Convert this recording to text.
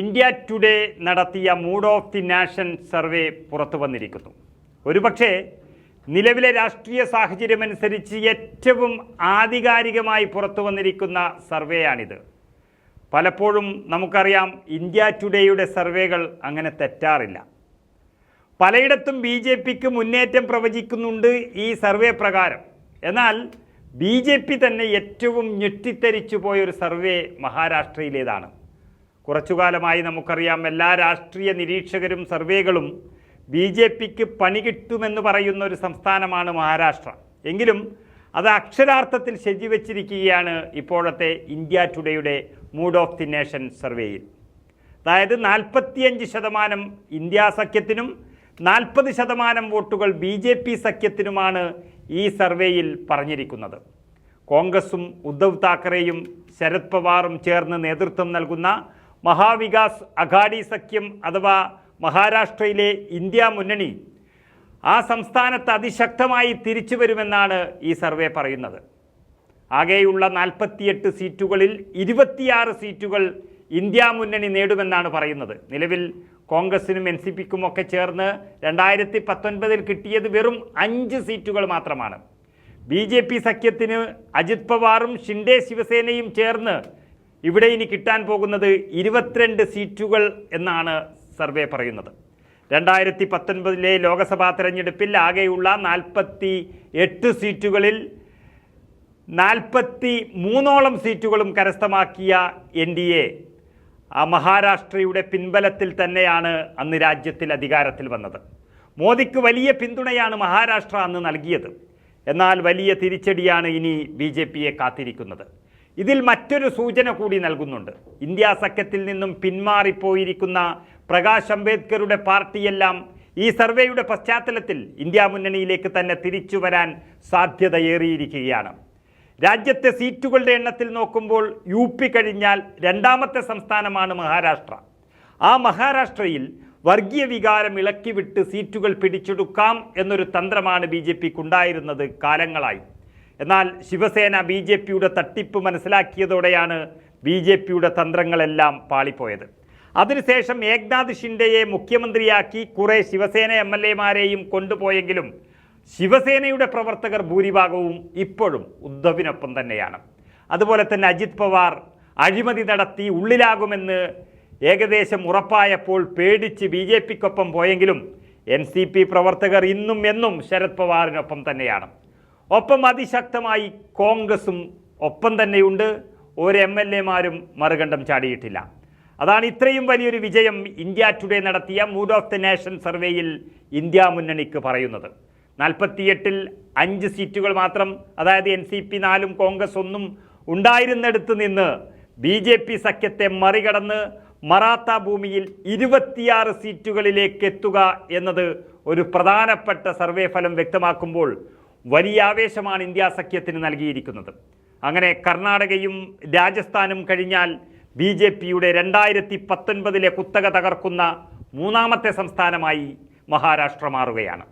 India today നടത്തിയ mood of the nation survey പുറത്തു വന്നിരിക്കുന്നു. ഒരുപക്ഷെ നിലവിലെ രാഷ്ട്രീയ സാഹചര്യമനുസരിച്ച് ഏറ്റവും ആധികാരികമായി പുറത്തു വന്നിരിക്കുന്ന സർവേയാണിത് പലപ്പോഴും നമുക്കറിയാം ഇന്ത്യ ടുഡേയുടെ സർവേകൾ അങ്ങനെ തെറ്റാറില്ല. പലയിടത്തും ബി ജെ പിക്ക് മുന്നേറ്റം പ്രവചിക്കുന്നുണ്ട് ഈ സർവേ പ്രകാരം. എന്നാൽ ബി ജെ പി തന്നെ ഏറ്റവും ഞെട്ടിത്തരിച്ചു പോയൊരു സർവേ മഹാരാഷ്ട്രയിലേതാണ്. കുറച്ചുകാലമായി നമുക്കറിയാം എല്ലാ രാഷ്ട്രീയ നിരീക്ഷകരും സർവേകളും ബി ജെ പിക്ക് പണി കിട്ടുമെന്ന് പറയുന്ന ഒരു സംസ്ഥാനമാണ് മഹാരാഷ്ട്ര. എങ്കിലും അത് അക്ഷരാർത്ഥത്തിൽ ശരിവച്ചിരിക്കുകയാണ് ഇപ്പോഴത്തെ ഇന്ത്യ ടുഡേയുടെ മൂഡ് ഓഫ് ദി നേഷൻ സർവേയിൽ. അതായത് നാൽപ്പത്തിയഞ്ച് ശതമാനം ഇന്ത്യ സഖ്യത്തിനും നാൽപ്പത് ശതമാനം വോട്ടുകൾ ബി ജെ പി സഖ്യത്തിനുമാണ് ഈ സർവേയിൽ പറഞ്ഞിരിക്കുന്നത്. കോൺഗ്രസും ഉദ്ധവ് താക്കറെയും ശരത് പവാറും ചേർന്ന് നേതൃത്വം നൽകുന്ന മഹാവികാസ് അഘാഡി സഖ്യം അഥവാ മഹാരാഷ്ട്രയിലെ ഇന്ത്യ മുന്നണി ആ സംസ്ഥാനത്ത് അതിശക്തമായി തിരിച്ചു വരുമെന്നാണ് ഈ സർവേ പറയുന്നത്. ആകെയുള്ള നാൽപ്പത്തിയെട്ട് സീറ്റുകളിൽ ഇരുപത്തിയാറ് സീറ്റുകൾ ഇന്ത്യ മുന്നണി നേടുമെന്നാണ് പറയുന്നത്. നിലവിൽ കോൺഗ്രസിനും എൻ സി പിക്കും ഒക്കെ ചേർന്ന് രണ്ടായിരത്തി പത്തൊൻപതിൽ കിട്ടിയത് വെറും അഞ്ച് സീറ്റുകൾ മാത്രമാണ്. ബി ജെ പി സഖ്യത്തിന് അജിത് പവാറും ഷിൻഡെ ശിവസേനയും ചേർന്ന് ഇവിടെ ഇനി കിട്ടാൻ പോകുന്നത് ഇരുപത്തിരണ്ട് സീറ്റുകൾ എന്നാണ് സർവേ പറയുന്നത്. രണ്ടായിരത്തി പത്തൊൻപതിലെ ലോക്സഭാ തെരഞ്ഞെടുപ്പിൽ ആകെയുള്ള നാൽപ്പത്തി എട്ട് സീറ്റുകളിൽ നാൽപ്പത്തി മൂന്നോളം സീറ്റുകളും കരസ്ഥമാക്കിയ എൻ ഡി എ ആ മഹാരാഷ്ട്രയുടെ പിൻബലത്തിൽ തന്നെയാണ് അന്ന് രാജ്യത്തിൽ അധികാരത്തിൽ വന്നത്. മോദിക്ക് വലിയ പിന്തുണയാണ് മഹാരാഷ്ട്ര അന്ന് നൽകിയത്. എന്നാൽ വലിയ തിരിച്ചടിയാണ് ഇനി ബി കാത്തിരിക്കുന്നത്. ഇതിൽ മറ്റൊരു സൂചന കൂടി നൽകുന്നുണ്ട്. ഇന്ത്യ സഖ്യത്തിൽ നിന്നും പിന്മാറിപ്പോയിരിക്കുന്ന പ്രകാശ് അംബേദ്കറുടെ പാർട്ടിയെല്ലാം ഈ സർവേയുടെ പശ്ചാത്തലത്തിൽ ഇന്ത്യ മുന്നണിയിലേക്ക് തന്നെ തിരിച്ചു വരാൻ സാധ്യതയേറിയിരിക്കുകയാണ്. രാജ്യത്തെ സീറ്റുകളുടെ എണ്ണത്തിൽ നോക്കുമ്പോൾ യു പി കഴിഞ്ഞാൽ രണ്ടാമത്തെ സംസ്ഥാനമാണ് മഹാരാഷ്ട്ര. ആ മഹാരാഷ്ട്രയിൽ വർഗീയ വികാരം ഇളക്കിവിട്ട് സീറ്റുകൾ പിടിച്ചെടുക്കാം എന്നൊരു തന്ത്രമാണ് ബി ജെ പിക്കുണ്ടായിരുന്നത് കാലങ്ങളായി. എന്നാൽ ശിവസേന ബി ജെ പിയുടെ തട്ടിപ്പ് മനസ്സിലാക്കിയതോടെയാണ് ബി ജെ പിയുടെ തന്ത്രങ്ങളെല്ലാം പാളിപ്പോയത്. അതിനുശേഷം ഏക്നാഥ് ഷിൻഡെയെ മുഖ്യമന്ത്രിയാക്കി കുറേ ശിവസേന എം എൽ എമാരെയും കൊണ്ടുപോയെങ്കിലും ശിവസേനയുടെ പ്രവർത്തകർ ഭൂരിഭാഗവും ഇപ്പോഴും ഉദ്ധവിനൊപ്പം തന്നെയാണ്. അതുപോലെ തന്നെ അജിത് പവാർ അഴിമതി നടത്തി ഉള്ളിലാകുമെന്ന് ഏകദേശം ഉറപ്പായപ്പോൾ പേടിച്ച് ബി ജെ പിക്കൊപ്പം പോയെങ്കിലും എൻ സി പി പ്രവർത്തകർ ഇന്നും എന്നും ശരത് പവാറിനൊപ്പം തന്നെയാണ്. ഒപ്പം അതിശക്തമായി കോൺഗ്രസും ഒപ്പം തന്നെയുണ്ട്. ഒരു എം എൽ എമാരും മറുകണ്ഠം ചാടിയിട്ടില്ല. അതാണ് ഇത്രയും വലിയൊരു വിജയം ഇന്ത്യ ടുഡേ നടത്തിയ മൂഡ് ഓഫ് ദി നേഷൻ സർവേയിൽ ഇന്ത്യ മുന്നണിക്ക് പറയുന്നത്. നാൽപ്പത്തിയെട്ടിൽ അഞ്ച് സീറ്റുകൾ മാത്രം അതായത് എൻ സി പി നാലും കോൺഗ്രസ് ഒന്നും ഉണ്ടായിരുന്നിടത്ത് നിന്ന് ബി ജെ പി സഖ്യത്തെ മറികടന്ന് മറാത്ത ഭൂമിയിൽ ഇരുപത്തിയാറ് സീറ്റുകളിലേക്ക് എത്തുക എന്നത് ഒരു പ്രധാനപ്പെട്ട സർവേ ഫലം വ്യക്തമാക്കുമ്പോൾ വലിയ ആവേശമാണ് ഇന്ത്യ സഖ്യത്തിന് നൽകിയിരിക്കുന്നത്. അങ്ങനെ കർണാടകയും രാജസ്ഥാനും കഴിഞ്ഞാൽ ബി ജെ പിയുടെ രണ്ടായിരത്തി പത്തൊൻപതിലെ കുത്തക തകർക്കുന്ന മൂന്നാമത്തെ സംസ്ഥാനമായി മഹാരാഷ്ട്ര മാറുകയാണ്.